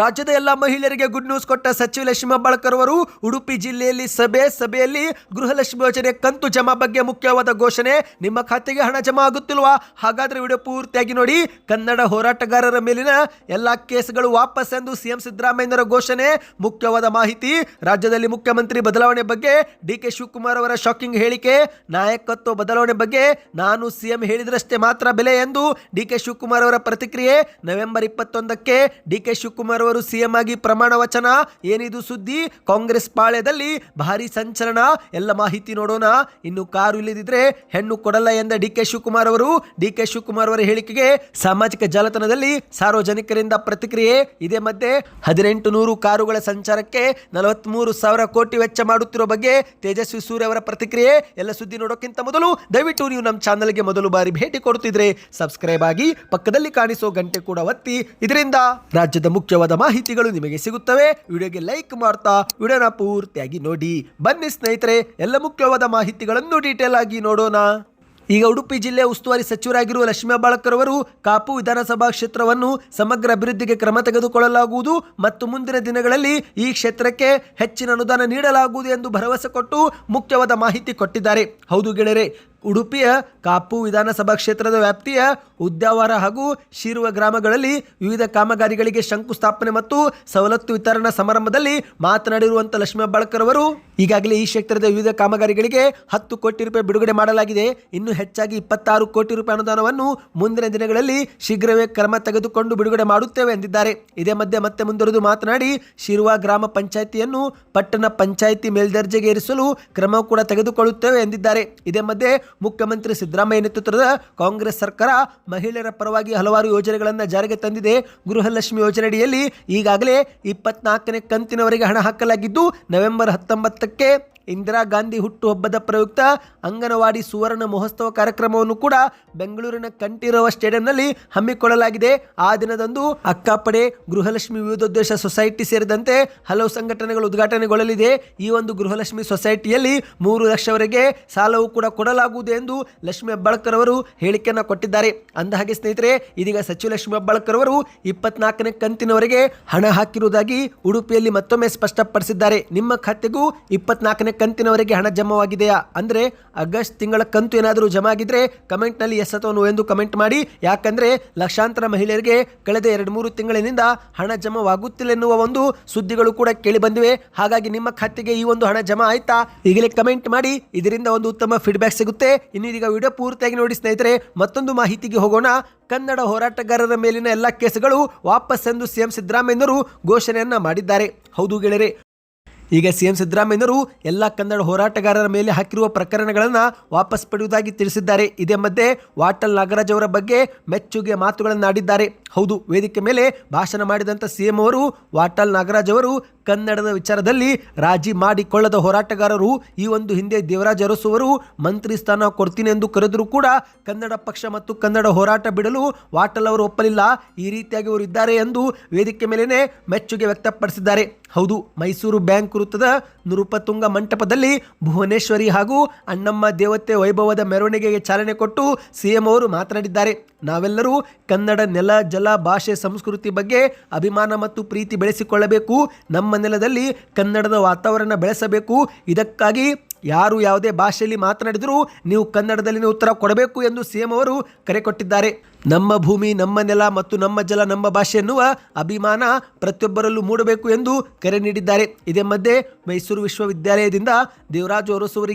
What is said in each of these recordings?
ರಾಜ್ಯದ ಎಲ್ಲ ಮಹಿಳೆಯರಿಗೆ ಗುಡ್ ನ್ಯೂಸ್ ಕೊಟ್ಟ ಸಚಿವ ಲಕ್ಷ್ಮಿ ಅವರು, ಉಡುಪಿ ಜಿಲ್ಲೆಯಲ್ಲಿ ಸಭೆ, ಸಭೆಯಲ್ಲಿ ಗೃಹಲಕ್ಷ್ಮಿ ಯೋಜನೆ ಕಂತು ಜಮಾ ಬಗ್ಗೆ ಮುಖ್ಯವಾದ ಘೋಷಣೆ. ನಿಮ್ಮ ಖಾತೆಗೆ ಹಣ ಜಮಾ ಆಗುತ್ತಿಲ್ವಾ? ಹಾಗಾದ್ರೆ ವಿಡಿಯೋ ಪೂರ್ತಿಯಾಗಿ ನೋಡಿ. ಕನ್ನಡ ಹೋರಾಟಗಾರರ ಮೇಲಿನ ಎಲ್ಲ ಕೇಸ್ಗಳು ವಾಪಸ್ ಎಂದು ಸಿಎಂ ಸಿದ್ದರಾಮಯ್ಯರ ಘೋಷಣೆ. ಮುಖ್ಯವಾದ ಮಾಹಿತಿ, ರಾಜ್ಯದಲ್ಲಿ ಮುಖ್ಯಮಂತ್ರಿ ಬದಲಾವಣೆ ಬಗ್ಗೆ ಡಿ ಕೆ ಶಿವಕುಮಾರ್ ಅವರ ಶಾಕಿಂಗ್ ಹೇಳಿಕೆ. ನಾಯಕತ್ವ ಬದಲಾವಣೆ ಬಗ್ಗೆ ನಾನು ಸಿಎಂ ಹೇಳಿದ್ರಷ್ಟೇ ಮಾತ್ರ ಬೆಲೆ ಎಂದು ಡಿ ಕೆ ಶಿವಕುಮಾರ್ ಅವರ ಪ್ರತಿಕ್ರಿಯೆ. ನವೆಂಬರ್ ಇಪ್ಪತ್ತೊಂದಕ್ಕೆ ಡಿ ಕೆ ಶಿವಕುಮಾರ್ ಅವರು ಸಿಎಂ ಆಗಿ ಪ್ರಮಾಣ ವಚನ, ಏನಿದು ಸುದ್ದಿ? ಕಾಂಗ್ರೆಸ್ ಪಾಳ್ಯದಲ್ಲಿ ಭಾರಿ ಸಂಚಲನ. ಎಲ್ಲ ಮಾಹಿತಿ ನೋಡೋಣ. ಇನ್ನು ಕಾರು ಇಲ್ಲದಿದ್ರೆ ಹೆಣ್ಣು ಕೊಡಲ್ಲ ಎಂದ ಡಿ ಕೆ ಶಿವಕುಮಾರ್ ಅವರು. ಡಿ ಕೆ ಶಿವಕುಮಾರ್ ಅವರ ಹೇಳಿಕೆಗೆ ಸಾಮಾಜಿಕ ಜಾಲತಾಣದಲ್ಲಿ ಸಾರ್ವಜನಿಕರಿಂದ ಪ್ರತಿಕ್ರಿಯೆ. ಇದೇ ಮಧ್ಯೆ ಹದಿನೆಂಟು ನೂರು ಕಾರುಗಳ ಸಂಚಾರಕ್ಕೆ ನಲವತ್ಮೂರು ಸಾವಿರ ಕೋಟಿ ವೆಚ್ಚ ಮಾಡುತ್ತಿರೋ ಬಗ್ಗೆ ತೇಜಸ್ವಿ ಸೂರ್ಯ ಅವರ ಪ್ರತಿಕ್ರಿಯೆ. ಎಲ್ಲ ಸುದ್ದಿ ನೋಡೋಕ್ಕಿಂತ ಮೊದಲು ದಯವಿಟ್ಟು ನೀವು ನಮ್ಮ ಚಾನಲ್ಗೆ ಮೊದಲು ಬಾರಿ ಭೇಟಿ ಕೊಡುತ್ತಿದ್ರೆ ಸಬ್ಸ್ಕ್ರೈಬ್ ಆಗಿ ಪಕ್ಕದಲ್ಲಿ ಕಾಣಿಸೋ ಗಂಟೆ ಕೂಡ ಒತ್ತಿ. ಇದರಿಂದ ರಾಜ್ಯದ ಮುಖ್ಯವಾದ ಮಾಹಿತಿಗಳು ನಿಮಗೆ ಸಿಗುತ್ತವೆ. ವಿಡಿಯೋಗೆ ಲೈಕ್ ಮಾಡ್ತಾ, ವಿಡಿಯೋನ ಪೂರ್ತಿಯಾಗಿ ನೋಡಿ. ಬನ್ನಿ ಸ್ನೇಹಿತರೆ, ಎಲ್ಲ ಮುಖ್ಯವಾದ ಮಾಹಿತಿಗಳನ್ನು ಡೀಟೇಲ್ ಆಗಿ ನೋಡೋಣ. ಈಗ ಉಡುಪಿ ಜಿಲ್ಲೆ ಉಸ್ತುವಾರಿ ಸಚಿವರಾಗಿರುವ ಲಕ್ಷ್ಮೀ ಬಾಳಕರ್ ಅವರು ಕಾಪು ವಿಧಾನಸಭಾ ಕ್ಷೇತ್ರವನ್ನು ಸಮಗ್ರ ಅಭಿವೃದ್ಧಿಗೆ ಕ್ರಮ ತೆಗೆದುಕೊಳ್ಳಲಾಗುವುದು ಮತ್ತು ಮುಂದಿನ ದಿನಗಳಲ್ಲಿ ಈ ಕ್ಷೇತ್ರಕ್ಕೆ ಹೆಚ್ಚಿನ ಅನುದಾನ ನೀಡಲಾಗುವುದು ಎಂದು ಭರವಸೆ ಕೊಟ್ಟು ಮುಖ್ಯವಾದ ಮಾಹಿತಿ ಕೊಟ್ಟಿದ್ದಾರೆ. ಹೌದು ಗೆಳೆಯರೆ ಉಡುಪಿಯ ಕಾಪು ವಿಧಾನಸಭಾ ಕ್ಷೇತ್ರದ ವ್ಯಾಪ್ತಿಯ ಉದ್ಯಾವರ ಹಾಗೂ ಶಿರುವ ಗ್ರಾಮಗಳಲ್ಲಿ ವಿವಿಧ ಕಾಮಗಾರಿಗಳಿಗೆ ಶಂಕುಸ್ಥಾಪನೆ ಮತ್ತು ಸವಲತ್ತು ವಿತರಣಾ ಸಮಾರಂಭದಲ್ಲಿ ಮಾತನಾಡಿರುವಂಥ ಲಕ್ಷ್ಮೀ ಹೆಬ್ಬಾಳ್ಕರ್ ಅವರು, ಈಗಾಗಲೇ ಈ ಕ್ಷೇತ್ರದ ವಿವಿಧ ಕಾಮಗಾರಿಗಳಿಗೆ ಹತ್ತು ಕೋಟಿ ರೂಪಾಯಿ ಬಿಡುಗಡೆ ಮಾಡಲಾಗಿದೆ. ಇನ್ನು ಹೆಚ್ಚಾಗಿ ಇಪ್ಪತ್ತಾರು ಕೋಟಿ ರೂಪಾಯಿ ಅನುದಾನವನ್ನು ಮುಂದಿನ ದಿನಗಳಲ್ಲಿ ಶೀಘ್ರವೇ ಕ್ರಮ ತೆಗೆದುಕೊಂಡು ಬಿಡುಗಡೆ ಮಾಡುತ್ತೇವೆ ಎಂದಿದ್ದಾರೆ. ಇದೇ ಮಧ್ಯೆ ಮತ್ತೆ ಮುಂದುವರೆದು ಮಾತನಾಡಿ, ಶಿರುವ ಗ್ರಾಮ ಪಂಚಾಯಿತಿಯನ್ನು ಪಟ್ಟಣ ಪಂಚಾಯಿತಿ ಮೇಲ್ದರ್ಜೆಗೆ ಏರಿಸಲು ಕ್ರಮ ಕೂಡ ತೆಗೆದುಕೊಳ್ಳುತ್ತೇವೆ ಎಂದಿದ್ದಾರೆ. ಇದೇ ಮಧ್ಯೆ ಮುಖ್ಯಮಂತ್ರಿ ಸಿದ್ದರಾಮಯ್ಯ ನೇತೃತ್ವದ ಕಾಂಗ್ರೆಸ್ ಸರ್ಕಾರ ಮಹಿಳೆಯರ ಪರವಾಗಿ ಹಲವಾರು ಯೋಜನೆಗಳನ್ನು ಜಾರಿಗೆ ತಂದಿದೆ. ಗೃಹಲಕ್ಷ್ಮಿ ಯೋಜನೆಯಡಿಯಲ್ಲಿ ಈಗಾಗಲೇ ಇಪ್ಪತ್ನಾಲ್ಕನೇ ಕಂತಿನವರೆಗೆ ಹಣ ಹಾಕಲಾಗಿದ್ದು, ನವೆಂಬರ್ ಹತ್ತೊಂಬತ್ತಕ್ಕೆ ಇಂದಿರಾ ಗಾಂಧಿ ಹುಟ್ಟುಹಬ್ಬದ ಪ್ರಯುಕ್ತ ಅಂಗನವಾಡಿ ಸುವರ್ಣ ಮಹೋತ್ಸವ ಕಾರ್ಯಕ್ರಮವನ್ನು ಕೂಡ ಬೆಂಗಳೂರಿನ ಕಂಠೀರವ ಸ್ಟೇಡಿಯಂನಲ್ಲಿ ಹಮ್ಮಿಕೊಳ್ಳಲಾಗಿದೆ. ಆ ದಿನದಂದು ಅಕ್ಕಪಡೆ ಗೃಹಲಕ್ಷ್ಮಿ ವಿವಿಧೋದ್ದೇಶ ಸೊಸೈಟಿ ಸೇರಿದಂತೆ ಹಲವು ಸಂಘಟನೆಗಳು ಉದ್ಘಾಟನೆಗೊಳ್ಳಲಿದೆ. ಈ ಒಂದು ಗೃಹಲಕ್ಷ್ಮಿ ಸೊಸೈಟಿಯಲ್ಲಿ ಮೂರು ಲಕ್ಷವರೆಗೆ ಸಾಲವು ಕೂಡ ಕೊಡಲಾಗುವುದು ಎಂದು ಲಕ್ಷ್ಮಿ ಹೆಬ್ಬಾಳ್ಕರ್ ಅವರು ಹೇಳಿಕೆಯನ್ನು ಕೊಟ್ಟಿದ್ದಾರೆ. ಅಂದಹಾಗೆ ಸ್ನೇಹಿತರೆ, ಇದೀಗ ಸಚಿವ ಲಕ್ಷ್ಮಿ ಹೆಬ್ಬಾಳ್ಕರ್ ಅವರು ಇಪ್ಪತ್ನಾಲ್ಕನೇ ಕಂತಿನವರೆಗೆ ಹಣ ಹಾಕಿರುವುದಾಗಿ ಉಡುಪಿಯಲ್ಲಿ ಮತ್ತೊಮ್ಮೆ ಸ್ಪಷ್ಟಪಡಿಸಿದ್ದಾರೆ. ನಿಮ್ಮ ಖಾತೆಗೂ ಇಪ್ಪತ್ನಾಲ್ಕನೇ ಕಂತಿನವರೆಗೆ ಹಣ ಜಮವಾಗಿದೆಯಾ? ಅಂದರೆ ಆಗಸ್ಟ್ ತಿಂಗಳ ಕಂತು ಏನಾದರೂ ಜಮಾ ಆಗಿದ್ರೆ ಕಮೆಂಟ್ನಲ್ಲಿ ಎಸ್ ಅಥವಾ ಎಂದು ಕಮೆಂಟ್ ಮಾಡಿ. ಯಾಕಂದರೆ ಲಕ್ಷಾಂತರ ಮಹಿಳೆಯರಿಗೆ ಕಳೆದ ಎರಡು ಮೂರು ತಿಂಗಳಿನಿಂದ ಹಣ ಜಮಾವಾಗುತ್ತಿಲ್ಲ ಎನ್ನುವ ಒಂದು ಸುದ್ದಿಗಳು ಕೂಡ ಕೇಳಿ ಬಂದಿವೆ. ಹಾಗಾಗಿ ನಿಮ್ಮ ಖಾತೆಗೆ ಈ ಒಂದು ಹಣ ಜಮಾ ಆಯ್ತಾ? ಈಗಲೇ ಕಮೆಂಟ್ ಮಾಡಿ. ಇದರಿಂದ ಒಂದು ಉತ್ತಮ ಫೀಡ್ಬ್ಯಾಕ್ ಸಿಗುತ್ತೆ. ಇನ್ನು ಇದೀಗ ವಿಡಿಯೋ ಪೂರ್ತಿಯಾಗಿ ನೋಡಿ ಸ್ನೇಹಿತರೆ, ಮತ್ತೊಂದು ಮಾಹಿತಿಗೆ ಹೋಗೋಣ. ಕನ್ನಡ ಹೋರಾಟಗಾರರ ಮೇಲಿನ ಎಲ್ಲ ಕೇಸುಗಳು ವಾಪಸ್ ಎಂದು ಸಿಎಂ ಸಿದ್ದರಾಮಯ್ಯನವರು ಘೋಷಣೆಯನ್ನ ಮಾಡಿದ್ದಾರೆ. ಹೌದು ಗೆಳೆಯರೆ ಈಗ ಸಿಎಂ ಸಿದ್ದರಾಮಯ್ಯನವರು ಎಲ್ಲ ಕನ್ನಡ ಹೋರಾಟಗಾರರ ಮೇಲೆ ಹಾಕಿರುವ ಪ್ರಕರಣಗಳನ್ನು ವಾಪಸ್ ಪಡೆಯುವುದಾಗಿ ತಿಳಿಸಿದ್ದಾರೆ. ಇದೇ ಮಧ್ಯೆ ವಾಟಲ್ ನಾಗರಾಜ್ ಅವರ ಬಗ್ಗೆ ಮೆಚ್ಚುಗೆ ಮಾತುಗಳನ್ನು ಆಡಿದ್ದಾರೆ ಹೌದು, ವೇದಿಕೆ ಮೇಲೆ ಭಾಷಣ ಮಾಡಿದಂಥ ಸಿಎಂ ಅವರು, ವಾಟಲ್ ನಾಗರಾಜ್ ಅವರು ಕನ್ನಡದ ವಿಚಾರದಲ್ಲಿ ರಾಜಿ ಮಾಡಿಕೊಳ್ಳದ ಹೋರಾಟಗಾರರು ಈ ಒಂದು ಹಿಂದೆ ದೇವರಾಜ ಅರಸುವರು ಮಂತ್ರಿ ಸ್ಥಾನ ಕೊಡ್ತೀನಿ ಎಂದು ಕರೆದರೂ ಕೂಡ ಕನ್ನಡ ಪಕ್ಷ ಮತ್ತು ಕನ್ನಡ ಹೋರಾಟ ಬಿಡಲು ವಾಟಲ್ ಅವರು ಒಪ್ಪಲಿಲ್ಲ. ಈ ರೀತಿಯಾಗಿ ಅವರು ಇದ್ದಾರೆ ಎಂದು ವೇದಿಕೆ ಮೇಲೇನೆ ಮೆಚ್ಚುಗೆ ವ್ಯಕ್ತಪಡಿಸಿದ್ದಾರೆ. ಹೌದು, ಮೈಸೂರು ಬ್ಯಾಂಕ್ ವೃತ್ತದ ನೃಪತುಂಗ ಮಂಟಪದಲ್ಲಿ ಭುವನೇಶ್ವರಿ ಹಾಗೂ ಅಣ್ಣಮ್ಮ ದೇವತೆ ವೈಭವದ ಮೆರವಣಿಗೆಗೆ ಚಾಲನೆ ಕೊಟ್ಟು ಸಿಎಂ ಅವರು ಮಾತನಾಡಿದ್ದಾರೆ. ನಾವೆಲ್ಲರೂ ಕನ್ನಡ ನೆಲ, ಜಲ, ಭಾಷೆ, ಸಂಸ್ಕೃತಿ ಬಗ್ಗೆ ಅಭಿಮಾನ ಮತ್ತು ಪ್ರೀತಿ ಬೆಳೆಸಿಕೊಳ್ಳಬೇಕು. ನಮ್ಮ ನೆಲದಲ್ಲಿ ಕನ್ನಡದ ವಾತಾವರಣ ಬೆಳೆಸಬೇಕು ಇದಕ್ಕಾಗಿ ಯಾರು ಯಾವುದೇ ಭಾಷೆಯಲ್ಲಿ ಮಾತನಾಡಿದರೂ ನೀವು ಕನ್ನಡದಲ್ಲಿನ ಉತ್ತರ ಕೊಡಬೇಕು ಎಂದು ಸಿಎಂ ಅವರು ಕರೆ ಕೊಟ್ಟಿದ್ದಾರೆ ನಮ್ಮ ಭೂಮಿ, ನಮ್ಮ ನೆಲ ಮತ್ತು ನಮ್ಮ ಜಲ, ನಮ್ಮ ಭಾಷೆ ಎನ್ನುವ ಅಭಿಮಾನ ಪ್ರತಿಯೊಬ್ಬರಲ್ಲೂ ಮೂಡಬೇಕು ಎಂದು ಕರೆ ನೀಡಿದ್ದಾರೆ. ಇದೇ ಮಧ್ಯೆ ಮೈಸೂರು ವಿಶ್ವವಿದ್ಯಾಲಯದಿಂದ ದೇವರಾಜು ಅರಸು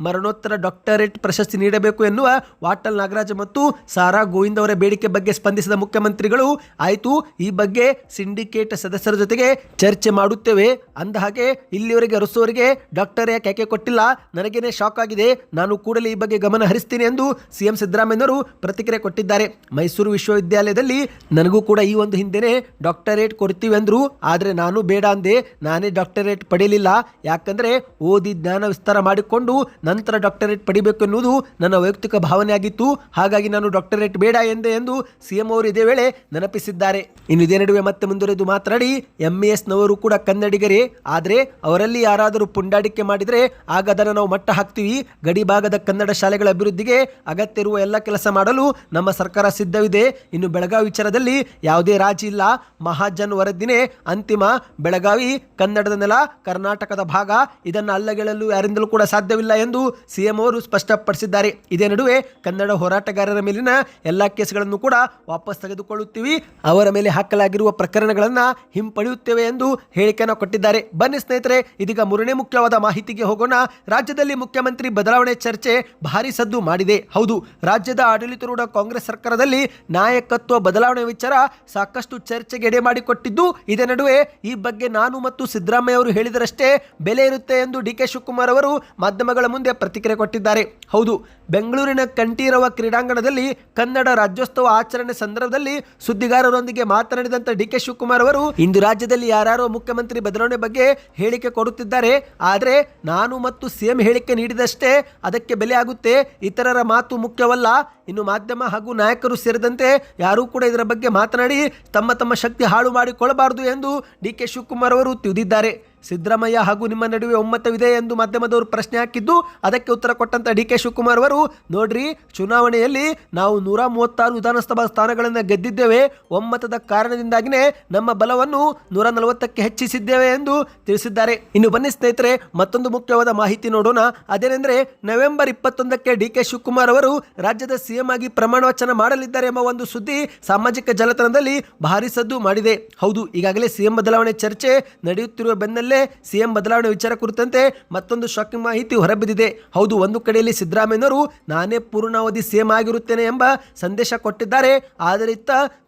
ಮರಣೋತ್ತರ ಡಾಕ್ಟರೇಟ್ ಪ್ರಶಸ್ತಿ ನೀಡಬೇಕು ಎನ್ನುವ ವಾಟಲ್ ನಾಗರಾಜ್ ಮತ್ತು ಸಾರಾ ಗೋವಿಂದ್ ಅವರ ಬೇಡಿಕೆ ಬಗ್ಗೆ ಸ್ಪಂದಿಸಿದ ಮುಖ್ಯಮಂತ್ರಿಗಳು, ಆಯಿತು, ಈ ಬಗ್ಗೆ ಸಿಂಡಿಕೇಟ್ ಸದಸ್ಯರ ಜೊತೆಗೆ ಚರ್ಚೆ ಮಾಡುತ್ತೇವೆ. ಅಂದ ಹಾಗೆ ಇಲ್ಲಿವರೆಗೆ ಅರಸುವರಿಗೆ ಡಾಕ್ಟರ್ ಯಾಕೆ ಯಾಕೆ ಕೊಟ್ಟಿಲ್ಲ? ನನಗೇನೆ ಶಾಕ್ ಆಗಿದೆ. ನಾನು ಕೂಡಲೇ ಈ ಬಗ್ಗೆ ಗಮನ ಹರಿಸ್ತೀನಿ ಎಂದು ಸಿಎಂ ಸಿದ್ದರಾಮಯ್ಯವರು ಪ್ರತಿಕ್ರಿಯೆ ಕೊಟ್ಟಿದ್ದಾರೆ. ಮೈಸೂರು ವಿಶ್ವವಿದ್ಯಾಲಯದಲ್ಲಿ ನನಗೂ ಕೂಡ ಈ ಒಂದು ಹಿಂದೆನೆ ಡಾಕ್ಟರೇಟ್ ಕೊಡ್ತೀವಿ ಅಂದರು. ಆದರೆ ನಾನು ಬೇಡ ಅಂದೆ. ನಾನೇ ಡಾಕ್ಟರೇಟ್ ಪಡೆಯಲಿಲ್ಲ ಯಾಕಂದ್ರೆ ಓದಿ ಜ್ಞಾನ ವಿಸ್ತಾರ ಮಾಡಿಕೊಂಡು ನಂತರ ಡಾಕ್ಟರೇಟ್ ಪಡಿಬೇಕು ಎನ್ನುವುದು ನನ್ನ ವೈಯಕ್ತಿಕ ಭಾವನೆ ಆಗಿತ್ತು. ಹಾಗಾಗಿ ನಾನು ಡಾಕ್ಟರೇಟ್ ಬೇಡ ಎಂದೆ ಎಂದು ಸಿಎಂ ಅವರು ಇದೇ ವೇಳೆ ನೆನಪಿಸಿದ್ದಾರೆ. ಇನ್ನು ಇದೇ ನಡುವೆ ಮತ್ತೆ ಮುಂದುವರೆದು ಮಾತನಾಡಿ, ಎಂ ಎಸ್ ನವರು ಕೂಡ ಕನ್ನಡಿಗರೇ. ಆದರೆ ಅವರಲ್ಲಿ ಯಾರಾದರೂ ಪುಂಡಾಟಿಕೆ ಮಾಡಿದರೆ ಆಗ ಅದನ್ನು ನಾವು ಮಟ್ಟ ಹಾಕ್ತೀವಿ. ಗಡಿ ಭಾಗದ ಕನ್ನಡ ಶಾಲೆಗಳ ಅಭಿವೃದ್ಧಿಗೆ ಅಗತ್ಯ ಎಲ್ಲ ಕೆಲಸ ಮಾಡಲು ನಮ್ಮ ಸರ್ಕಾರ ಸಿದ್ಧ ಸಿದ್ಧವಿದೆ ಇನ್ನು ಬೆಳಗಾವಿ ವಿಚಾರದಲ್ಲಿ ಯಾವುದೇ ರಾಜಿ ಇಲ್ಲ. ಮಹಾಜನ್ ವರದಿನೇ ಅಂತಿಮ. ಬೆಳಗಾವಿ, ಕನ್ನಡದ ನೆಲ, ಕರ್ನಾಟಕದ ಭಾಗ. ಇದನ್ನು ಅಲ್ಲಗೆಳಲು ಯಾರಿಂದಲೂ ಕೂಡ ಸಾಧ್ಯವಿಲ್ಲ ಎಂದು ಸಿಎಂ ಅವರು ಸ್ಪಷ್ಟಪಡಿಸಿದ್ದಾರೆ. ಇದೇ ನಡುವೆ ಕನ್ನಡ ಹೋರಾಟಗಾರರ ಮೇಲಿನ ಎಲ್ಲ ಕೇಸ್ಗಳನ್ನು ಕೂಡ ವಾಪಸ್ ತೆಗೆದುಕೊಳ್ಳುತ್ತೀವಿ. ಅವರ ಮೇಲೆ ಹಾಕಲಾಗಿರುವ ಪ್ರಕರಣಗಳನ್ನು ಹಿಂಪಡೆಯುತ್ತೇವೆ ಎಂದು ಹೇಳಿಕೆಯನ್ನು ಕೊಟ್ಟಿದ್ದಾರೆ. ಬನ್ನಿ ಸ್ನೇಹಿತರೆ, ಇದೀಗ ಮೂರನೇ ಮುಖ್ಯವಾದ ಮಾಹಿತಿಗೆ ಹೋಗೋಣ. ರಾಜ್ಯದಲ್ಲಿ ಮುಖ್ಯಮಂತ್ರಿ ಬದಲಾವಣೆ ಚರ್ಚೆ ಭಾರಿ ಸದ್ದು ಮಾಡಿದೆ. ಹೌದು, ರಾಜ್ಯದ ಆಡಳಿತಾರೂಢ ಕಾಂಗ್ರೆಸ್ ಸರ್ಕಾರದಲ್ಲಿ ನಾಯಕತ್ವ ಬದಲಾವಣೆ ವಿಚಾರ ಸಾಕಷ್ಟು ಚರ್ಚೆಗೆ ಎಡೆ ಮಾಡಿಕೊಟ್ಟಿದ್ದು, ಇದೇ ನಡುವೆ ಈ ಬಗ್ಗೆ ನಾನು ಮತ್ತು ಸಿದ್ದರಾಮಯ್ಯ ಅವರು ಹೇಳಿದರಷ್ಟೇ ಬೆಲೆ ಇರುತ್ತೆ ಎಂದು ಡಿ ಕೆ ಶಿವಕುಮಾರ್ ಅವರು ಮಾಧ್ಯಮಗಳ ಮುಂದೆ ಪ್ರತಿಕ್ರಿಯೆ ಕೊಟ್ಟಿದ್ದಾರೆ. ಹೌದು, ಬೆಂಗಳೂರಿನ ಕಂಠೀರವ ಕ್ರೀಡಾಂಗಣದಲ್ಲಿ ಕನ್ನಡ ರಾಜ್ಯೋತ್ಸವ ಆಚರಣೆ ಸಂದರ್ಭದಲ್ಲಿ ಸುದ್ದಿಗಾರರೊಂದಿಗೆ ಮಾತನಾಡಿದಂತ ಡಿ ಕೆ ಶಿವಕುಮಾರ್ ಅವರು, ಇಂದು ರಾಜ್ಯದಲ್ಲಿ ಯಾರ್ಯಾರೋ ಮುಖ್ಯಮಂತ್ರಿ ಬದಲಾವಣೆ ಬಗ್ಗೆ ಹೇಳಿಕೆ ಕೊಡುತ್ತಿದ್ದಾರೆ, ಆದರೆ ನಾನು ಮತ್ತು ಸಿಎಂ ಹೇಳಿಕೆ ನೀಡಿದಷ್ಟೇ ಅದಕ್ಕೆ ಬೆಲೆ ಆಗುತ್ತೆ, ಇತರರ ಮಾತು ಮುಖ್ಯವಲ್ಲ. ಇನ್ನು ಮಾಧ್ಯಮ ಹಾಗೂ ನಾಯಕರು ಸೇರಿದಂತೆ ಯಾರೂ ಕೂಡ ಇದರ ಬಗ್ಗೆ ಮಾತನಾಡಿ ತಮ್ಮ ತಮ್ಮ ಶಕ್ತಿ ಹಾಳು ಮಾಡಿಕೊಳ್ಳಬಾರದು ಎಂದು ಡಿ ಕೆ ಶಿವಕುಮಾರ್ ಅವರು ತಿಳಿದಿದ್ದಾರೆ ಸಿದ್ದರಾಮಯ್ಯ ಹಾಗೂ ನಿಮ್ಮ ನಡುವೆ ಒಮ್ಮತವಿದೆ ಎಂದು ಮಾಧ್ಯಮದವರು ಪ್ರಶ್ನೆ ಹಾಕಿದ್ದು, ಅದಕ್ಕೆ ಉತ್ತರ ಕೊಟ್ಟಂತ ಡಿ ಕೆ ಶಿವಕುಮಾರ್ ಅವರು, ನೋಡ್ರಿ, ಚುನಾವಣೆಯಲ್ಲಿ ನಾವು ನೂರ ಮೂವತ್ತಾರು ವಿಧಾನಸಭಾ ಸ್ಥಾನಗಳನ್ನು ಗೆದ್ದಿದ್ದೇವೆ. ಒಮ್ಮತದ ಕಾರಣದಿಂದಾಗಿನೇ ನಮ್ಮ ಬಲವನ್ನು ನೂರ ನಲವತ್ತಕ್ಕೆ ಹೆಚ್ಚಿಸಿದ್ದೇವೆ ಎಂದು ತಿಳಿಸಿದ್ದಾರೆ. ಇನ್ನು ಬನ್ನಿ ಸ್ನೇಹಿತರೆ, ಮತ್ತೊಂದು ಮುಖ್ಯವಾದ ಮಾಹಿತಿ ನೋಡೋಣ. ಅದೇನೆಂದರೆ, ನವೆಂಬರ್ ಇಪ್ಪತ್ತೊಂದಕ್ಕೆ ಡಿ ಕೆ ಶಿವಕುಮಾರ್ ಅವರು ರಾಜ್ಯದ ಸಿಎಂ ಆಗಿ ಪ್ರಮಾಣ ವಚನ ಮಾಡಲಿದ್ದಾರೆ ಎಂಬ ಒಂದು ಸುದ್ದಿ ಸಾಮಾಜಿಕ ಜಾಲತಾಣದಲ್ಲಿ ಭಾರಿ ಸದ್ದು ಮಾಡಿದೆ. ಹೌದು, ಈಗಾಗಲೇ ಸಿಎಂ ಬದಲಾವಣೆ ಚರ್ಚೆ ನಡೆಯುತ್ತಿರುವ ಬೆನ್ನಲ್ಲೇ ಸಿಎಂ ಬದಲಾವಣೆ ವಿಚಾರ ಕುರಿತಂತೆ ಮತ್ತೊಂದು ಶಾಕಿಂಗ್ ಮಾಹಿತಿ ಹೊರಬಿದ್ದಿದೆ. ಹೌದು, ಒಂದು ಕಡೆಯಲ್ಲಿ ಸಿದ್ದರಾಮಯ್ಯನವರು, ನಾನೇ ಪೂರ್ಣಾವಧಿ ಸಿಎಂ ಆಗಿರುತ್ತೇನೆ ಎಂಬ ಸಂದೇಶ ಕೊಟ್ಟಿದ್ದಾರೆ. ಆದರೆ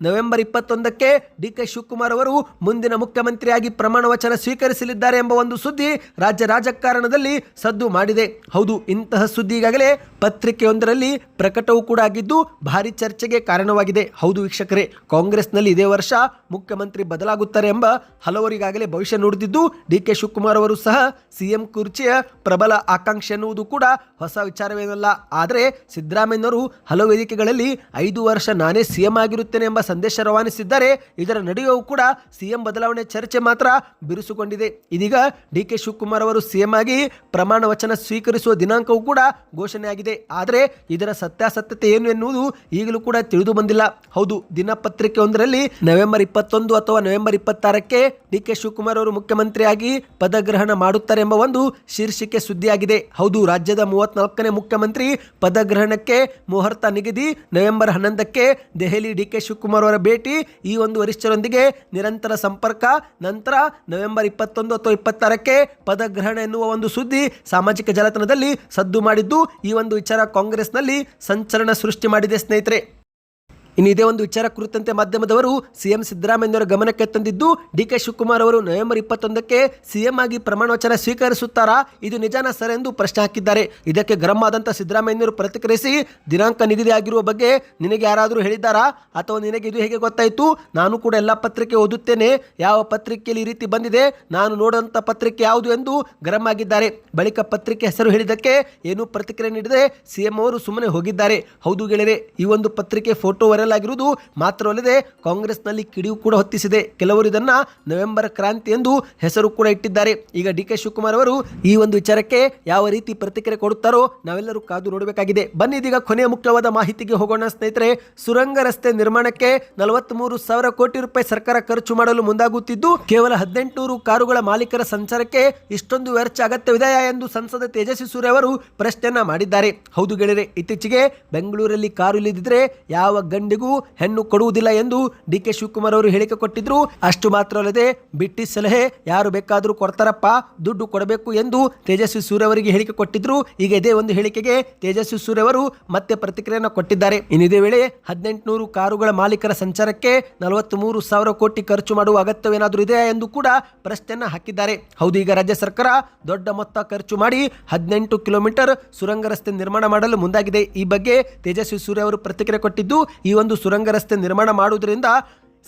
ನವೆಂಬರ್ ಇಪ್ಪತ್ತೊಂದಕ್ಕೆ ಡಿ ಕೆ ಶಿವಕುಮಾರ್ ಅವರು ಮುಂದಿನ ಮುಖ್ಯಮಂತ್ರಿಯಾಗಿ ಪ್ರಮಾಣ ವಚನ ಸ್ವೀಕರಿಸಲಿದ್ದಾರೆ ಎಂಬ ಒಂದು ಸುದ್ದಿ ರಾಜ್ಯ ರಾಜಕಾರಣದಲ್ಲಿ ಸದ್ದು ಮಾಡಿದೆ. ಹೌದು, ಇಂತಹ ಸುದ್ದಿ ಈಗಾಗಲೇ ಪತ್ರಿಕೆಯೊಂದರಲ್ಲಿ ಪ್ರಕಟವೂ ಕೂಡ ಆಗಿದ್ದು ಭಾರಿ ಚರ್ಚೆಗೆ ಕಾರಣವಾಗಿದೆ. ಹೌದು ವೀಕ್ಷಕರೇ, ಕಾಂಗ್ರೆಸ್ನಲ್ಲಿ ಇದೇ ವರ್ಷ ಮುಖ್ಯಮಂತ್ರಿ ಬದಲಾಗುತ್ತಾರೆ ಎಂಬ ಹಲವರಿಗಾಗಲೇ ಭವಿಷ್ಯ ನುಡಿದಿದ್ದು ಡಿ ಕೆ ಶಿವಕುಮಾರ್ ಅವರು ಸಹ ಸಿಎಂ ಕುರ್ಚಿಯ ಪ್ರಬಲ ಆಕಾಂಕ್ಷೆ ಎನ್ನುವುದು ಕೂಡ ಹೊಸ ವಿಚಾರವೇನಲ್ಲ. ಆದರೆ ಸಿದ್ದರಾಮಯ್ಯನವರು ಹಲವು ವೇದಿಕೆಗಳಲ್ಲಿ ಐದು ವರ್ಷ ನಾನೇ ಸಿಎಂ ಆಗಿರುತ್ತೇನೆ ಎಂಬ ಸಂದೇಶ ರವಾನಿಸಿದ್ದಾರೆ. ಇದರ ನಡುವೆಯೂ ಕೂಡ ಸಿಎಂ ಬದಲಾವಣೆ ಚರ್ಚೆ ಮಾತ್ರ ಬಿರುಸುಗೊಂಡಿದೆ. ಇದೀಗ ಡಿ ಕೆ ಶಿವಕುಮಾರ್ ಅವರು ಸಿಎಂ ಆಗಿ ಪ್ರಮಾಣ ವಚನ ಸ್ವೀಕರಿಸುವ ದಿನಾಂಕವೂ ಕೂಡ ಘೋಷಣೆಯಾಗಿದೆ. ಆದರೆ ಇದರ ಸತ್ಯಾಸತ್ಯತೆ ಏನು ಎನ್ನುವುದು ಈಗಲೂ ಕೂಡ ತಿಳಿದು ಬಂದಿಲ್ಲ. ಹೌದು, ದಿನಪತ್ರಿಕೆಯೊಂದರಲ್ಲಿ ನವೆಂಬರ್ ಇಪ್ಪತ್ತೊಂದು ಅಥವಾ ನವೆಂಬರ್ ಇಪ್ಪತ್ತಾರಕ್ಕೆ ಡಿ ಕೆ ಶಿವಕುಮಾರ್ ಅವರು ಮುಖ್ಯಮಂತ್ರಿಯಾಗಿ ಪದಗ್ರಹಣ ಮಾಡುತ್ತಾರೆ ಎಂಬ ಒಂದು ಶೀರ್ಷಿಕೆ ಸುದ್ದಿಯಾಗಿದೆ. ಹೌದು, ರಾಜ್ಯದ ಮೂವತ್ನಾಲ್ಕನೇ ಮುಖ್ಯಮಂತ್ರಿ ಪದಗ್ರಹಣಕ್ಕೆ ಮುಹೂರ್ತ ನಿಗದಿ. ನವೆಂಬರ್ ಹನ್ನೊಂದಕ್ಕೆ ದೆಹಲಿ ಡಿ ಕೆ ಶಿವಕುಮಾರ್ ಅವರ ಭೇಟಿ. ಈ ಒಂದು ವರಿಷ್ಠರೊಂದಿಗೆ ನಿರಂತರ ಸಂಪರ್ಕ. ನಂತರ ನವೆಂಬರ್ ಇಪ್ಪತ್ತೊಂದು ಅಥವಾ ಇಪ್ಪತ್ತಾರಕ್ಕೆ ಪದಗ್ರಹಣ ಎನ್ನುವ ಒಂದು ಸುದ್ದಿ ಸಾಮಾಜಿಕ ಜಾಲತಾಣದಲ್ಲಿ ಸದ್ದು ಮಾಡಿದ್ದು. ಈ ಒಂದು ವಿಚಾರ ಕಾಂಗ್ರೆಸ್ನಲ್ಲಿ ಸಂಚಲನ ಸೃಷ್ಟಿ ಮಾಡಿದೆ ಸ್ನೇಹಿತರೆ. ಇನ್ನು ಇದೇ ಒಂದು ವಿಚಾರ ಕುರಿತಂತೆ ಮಾಧ್ಯಮದವರು ಸಿಎಂ ಸಿದ್ದರಾಮಯ್ಯವರ ಗಮನಕ್ಕೆ ತಂದಿದ್ದು, ಡಿ ಕೆ ಶಿವಕುಮಾರ್ ಅವರು ನವೆಂಬರ್ ಇಪ್ಪತ್ತೊಂದಕ್ಕೆ ಸಿಎಂ ಆಗಿ ಪ್ರಮಾಣ ವಚನ ಸ್ವೀಕರಿಸುತ್ತಾರಾ, ಇದು ನಿಜಾನ ಸರ್ ಎಂದು ಪ್ರಶ್ನೆ ಹಾಕಿದ್ದಾರೆ. ಇದಕ್ಕೆ ಗರಂ ಆದಂಥ ಸಿದ್ದರಾಮಯ್ಯವರು ಪ್ರತಿಕ್ರಿಯಿಸಿ, ದಿನಾಂಕ ನಿಗದಿಯಾಗಿರುವ ಬಗ್ಗೆ ನಿನಗೆ ಯಾರಾದರೂ ಹೇಳಿದ್ದಾರಾ, ಅಥವಾ ನಿನಗೆ ಇದು ಹೇಗೆ ಗೊತ್ತಾಯಿತು? ನಾನು ಕೂಡ ಎಲ್ಲ ಪತ್ರಿಕೆ ಓದುತ್ತೇನೆ, ಯಾವ ಪತ್ರಿಕೆಯಲ್ಲಿ ಈ ರೀತಿ ಬಂದಿದೆ, ನಾನು ನೋಡುವಂಥ ಪತ್ರಿಕೆ ಯಾವುದು ಎಂದು ಗರಂ ಆಗಿದ್ದಾರೆ. ಬಳಿಕ ಪತ್ರಿಕೆ ಹೆಸರು ಹೇಳಿದ್ದಕ್ಕೆ ಏನೂ ಪ್ರತಿಕ್ರಿಯೆ ನೀಡದೆ ಸಿಎಂ ಅವರು ಸುಮ್ಮನೆ ಹೋಗಿದ್ದಾರೆ. ಹೌದು ಗೆಳೆಯರೆ, ಈ ಒಂದು ಪತ್ರಿಕೆ ಫೋಟೋ ವೈರಲ್ ಆಗಿರುವುದು ಮಾತ್ರವಲ್ಲದೆ ಕಾಂಗ್ರೆಸ್ನಲ್ಲಿ ಕಿಡಿಯು ಕೂಡ ಹೊತ್ತಿಸಿದೆ. ಕೆಲವರು ಇದನ್ನ ನವೆಂಬರ್ ಕ್ರಾಂತಿ ಎಂದು ಹೆಸರು ಕೂಡ ಇಟ್ಟಿದ್ದಾರೆ. ಈಗ ಡಿ ಕೆ ಶಿವಕುಮಾರ್ ಅವರು ಈ ಒಂದು ವಿಚಾರಕ್ಕೆ ಯಾವ ರೀತಿ ಪ್ರತಿಕ್ರಿಯೆ ಕೊಡುತ್ತಾರೋ ನಾವೆಲ್ಲರೂ ಕಾದು ನೋಡಬೇಕಾಗಿದೆ. ಬನ್ನಿ ಇದೀಗ ಕೊನೆಯ ಮುಖ್ಯವಾದ ಮಾಹಿತಿಗೆ ಹೋಗೋಣ. ಸ್ನೇಹಿತರೆ, ಸುರಂಗ ರಸ್ತೆ ನಿರ್ಮಾಣಕ್ಕೆ ನಲವತ್ಮೂರು ಸಾವಿರ ಕೋಟಿ ರೂಪಾಯಿ ಸರ್ಕಾರ ಖರ್ಚು ಮಾಡಲು ಮುಂದಾಗುತ್ತಿದ್ದು, ಕೇವಲ ಹದಿನೆಂಟುನೂರು ಕಾರುಗಳ ಮಾಲೀಕರ ಸಂಚಾರಕ್ಕೆ ಇಷ್ಟೊಂದು ವೆಚ್ಚ ಅಗತ್ಯವಿದೆಯಾ ಎಂದು ಸಂಸದ ತೇಜಸ್ವಿ ಸೂರ್ಯ ಅವರು ಪ್ರಶ್ನೆಯನ್ನ ಮಾಡಿದ್ದಾರೆ. ಹೌದು ಗೆಳೆಯರೆ, ಇತ್ತೀಚೆಗೆ ಬೆಂಗಳೂರಲ್ಲಿ ಕಾರು ಇಲ್ಲದಿದ್ರೆ ಯಾವ ಗಂಡಿಗೂ ಹೆಣ್ಣು ಕೊಡುವುದಿಲ್ಲ ಎಂದು ಡಿ ಕೆ ಶಿವಕುಮಾರ್ ಅವರು ಹೇಳಿಕೆ ಕೊಟ್ಟಿದ್ರು. ಅಷ್ಟು ಮಾತ್ರ ಅಲ್ಲದೆ ಬಿಟ್ಟಿ ಸಲಹೆ ಯಾರು ಬೇಕಾದರೂ ಕೊಡ್ತಾರಪ್ಪ, ದುಡ್ಡು ಕೊಡಬೇಕು ಎಂದು ತೇಜಸ್ವಿ ಸೂರ್ಯ ಅವರಿಗೆ ಹೇಳಿಕೆ ಕೊಟ್ಟಿದ್ರು. ಈಗ ಇದೇ ಒಂದು ಹೇಳಿಕೆಗೆ ತೇಜಸ್ವಿ ಸೂರ್ಯ ಅವರು ಮತ್ತೆ ಪ್ರತಿಕ್ರಿಯೆಯನ್ನು ಕೊಟ್ಟಿದ್ದಾರೆ. ಇನ್ನಿದೇ ವೇಳೆ ಹದಿನೆಂಟುನೂರು ಕಾರುಗಳ ಮಾಲೀಕರ ಸಂಚಾರಕ್ಕೆ ನಲವತ್ತ್ ಸಾವಿರ ಕೋಟಿ ಖರ್ಚು ಮಾಡುವ ಅಗತ್ಯವೇನಾದರೂ ಇದೆಯಾ ಎಂದು ಕೂಡ ಪ್ರಶ್ನೆಯನ್ನು ಹಾಕಿದ್ದಾರೆ. ಹೌದು, ಈಗ ರಾಜ್ಯ ಸರ್ಕಾರ ದೊಡ್ಡ ಮೊತ್ತ ಖರ್ಚು ಮಾಡಿ ಹದಿನೆಂಟು ಕಿಲೋಮೀಟರ್ ಸುರಂಗ ರಸ್ತೆ ನಿರ್ಮಾಣ ಮಾಡಲು ಮುಂದಾಗಿದೆ. ಈ ಬಗ್ಗೆ ತೇಜಸ್ವಿ ಸೂರ್ಯ ಅವರು ಪ್ರತಿಕ್ರಿಯೆ ಕೊಟ್ಟಿದ್ದು, ಈ ಒಂದು ಸುರಂಗ ರಸ್ತೆ ನಿರ್ಮಾಣ ಮಾಡುವುದರಿಂದ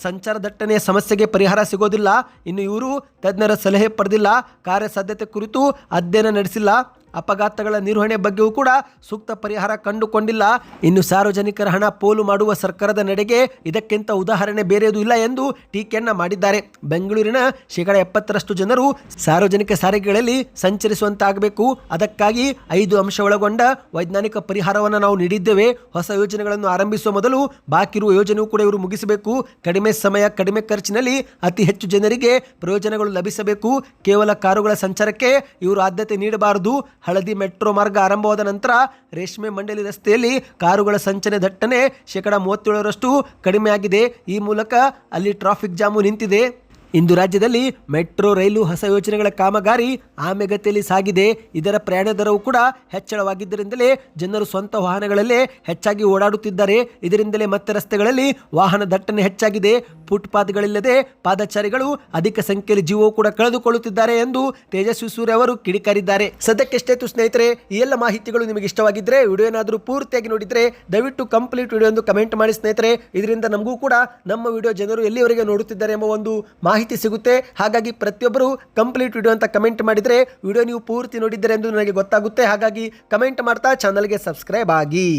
ಸಂಚಾರ ದಟ್ಟಣೆಯ ಸಮಸ್ಯೆಗೆ ಪರಿಹಾರ ಸಿಗೋದಿಲ್ಲ. ಇನ್ನು ಇವರು ತಜ್ಞರ ಸಲಹೆ ಪಡೆದಿಲ್ಲ. ಕಾರ್ಯಸಾಧ್ಯತೆ ಕುರಿತು ಅಧ್ಯಯನ ನಡೆಸಿಲ್ಲ. ಅಪಘಾತಗಳ ನಿರ್ವಹಣೆ ಬಗ್ಗೆಯೂ ಕೂಡ ಸೂಕ್ತ ಪರಿಹಾರ ಕಂಡುಕೊಂಡಿಲ್ಲ. ಇನ್ನು ಸಾರ್ವಜನಿಕರ ಹಣ ಪೋಲು ಮಾಡುವ ಸರ್ಕಾರದ ನಡೆಗೆ ಇದಕ್ಕಿಂತ ಉದಾಹರಣೆ ಬೇರೆಯದು ಇಲ್ಲ ಎಂದು ಟೀಕೆಯನ್ನ ಮಾಡಿದ್ದಾರೆ. ಬೆಂಗಳೂರಿನ ಶೇಕಡ ಎಪ್ಪತ್ತರಷ್ಟು ಜನರು ಸಾರ್ವಜನಿಕ ಸಾರಿಗೆಗಳಲ್ಲಿ ಸಂಚರಿಸುವಂತಾಗಬೇಕು. ಅದಕ್ಕಾಗಿ ಐದು ಅಂಶ ಒಳಗೊಂಡ ವೈಜ್ಞಾನಿಕ ಪರಿಹಾರವನ್ನು ನಾವು ನೀಡಿದ್ದೇವೆ. ಹೊಸ ಯೋಜನೆಗಳನ್ನು ಆರಂಭಿಸುವ ಮೊದಲು ಬಾಕಿ ಇರುವ ಯೋಜನೆಯೂ ಕೂಡ ಇವರು ಮುಗಿಸಬೇಕು. ಕಡಿಮೆ ಸಮಯ, ಕಡಿಮೆ ಖರ್ಚಿನಲ್ಲಿ ಅತಿ ಹೆಚ್ಚು ಜನರಿಗೆ ಪ್ರಯೋಜನಗಳು ಲಭಿಸಬೇಕು. ಕೇವಲ ಕಾರುಗಳ ಸಂಚಾರಕ್ಕೆ ಇವರು ಆದ್ಯತೆ ನೀಡಬಾರದು. ಹಳದಿ ಮೆಟ್ರೋ ಮಾರ್ಗ ಆರಂಭವಾದ ನಂತರ ರೇಷ್ಮೆ ಮಂಡಳಿ ರಸ್ತೆಯಲ್ಲಿ ಕಾರುಗಳ ಸಂಚನೆ ದಟ್ಟಣೆ ಶೇಕಡ ಮೂವತ್ತೇಳರಷ್ಟು ಕಡಿಮೆ ಆಗಿದೆ ಈ ಮೂಲಕ ಅಲ್ಲಿ ಟ್ರಾಫಿಕ್ ಜಾಮು ನಿಂತಿದೆ. ಇಂದು ರಾಜ್ಯದಲ್ಲಿ ಮೆಟ್ರೋ, ರೈಲು ಹೊಸ ಯೋಜನೆಗಳ ಕಾಮಗಾರಿ ಆಮೆಗತಿಯಲ್ಲಿ ಸಾಗಿದೆ. ಇದರ ಪ್ರಯಾಣ ದರವು ಕೂಡ ಹೆಚ್ಚಳವಾಗಿದ್ದರಿಂದಲೇ ಜನರು ಸ್ವಂತ ವಾಹನಗಳಲ್ಲೇ ಹೆಚ್ಚಾಗಿ ಓಡಾಡುತ್ತಿದ್ದಾರೆ. ಇದರಿಂದಲೇ ಮತ್ತೆ ರಸ್ತೆಗಳಲ್ಲಿ ವಾಹನ ದಟ್ಟಣೆ ಹೆಚ್ಚಾಗಿದೆ. ಫುಟ್ಪಾತ್ಗಳಿಲ್ಲದೆ ಪಾದಚಾರಿಗಳು, ಅಧಿಕ ಸಂಖ್ಯೆಯಲ್ಲಿ ಜೀವವು ಕೂಡ ಕಳೆದುಕೊಳ್ಳುತ್ತಿದ್ದಾರೆ ಎಂದು ತೇಜಸ್ವಿ ಸೂರ್ಯ ಅವರು ಕಿಡಿಕಾರಿದ್ದಾರೆ. ಸದ್ಯಕ್ಕೆಷ್ಟೇತು ಸ್ನೇಹಿತರೆ, ಈ ಎಲ್ಲ ಮಾಹಿತಿಗಳು ನಿಮಗೆ ಇಷ್ಟವಾಗಿದ್ದರೆ ವಿಡಿಯೋ ಏನಾದರೂ ಪೂರ್ತಿಯಾಗಿ ನೋಡಿದ್ರೆ ದಯವಿಟ್ಟು ಕಂಪ್ಲೀಟ್ ವಿಡಿಯೋ ಎಂದು ಕಮೆಂಟ್ ಮಾಡಿ ಸ್ನೇಹಿತರೆ. ಇದರಿಂದ ನಮಗೂ ಕೂಡ ನಮ್ಮ ವಿಡಿಯೋ ಜನರು ಎಲ್ಲಿವರೆಗೆ ನೋಡುತ್ತಿದ್ದಾರೆ ಎಂಬ ಒಂದು ಮಾಹಿತಿ ಸಿಗುತ್ತೆ. ಹಾಗಾಗಿ ಪ್ರತಿಯೊಬ್ಬರು ಕಂಪ್ಲೀಟ್ ವಿಡಿಯೋ ಅಂತ ಕಮೆಂಟ್ ಮಾಡಿದರೆ ವಿಡಿಯೋ ನೀವು ಪೂರ್ತಿ ನೋಡಿದ್ದೀರಿ ಎಂದು ನನಗೆ ಗೊತ್ತಾಗುತ್ತೆ. ಹಾಗಾಗಿ ಕಮೆಂಟ್ ಮಾಡ್ತಾ ಚಾನಲ್ಗೆ ಸಬ್ಸ್ಕ್ರೈಬ್ ಆಗಿ.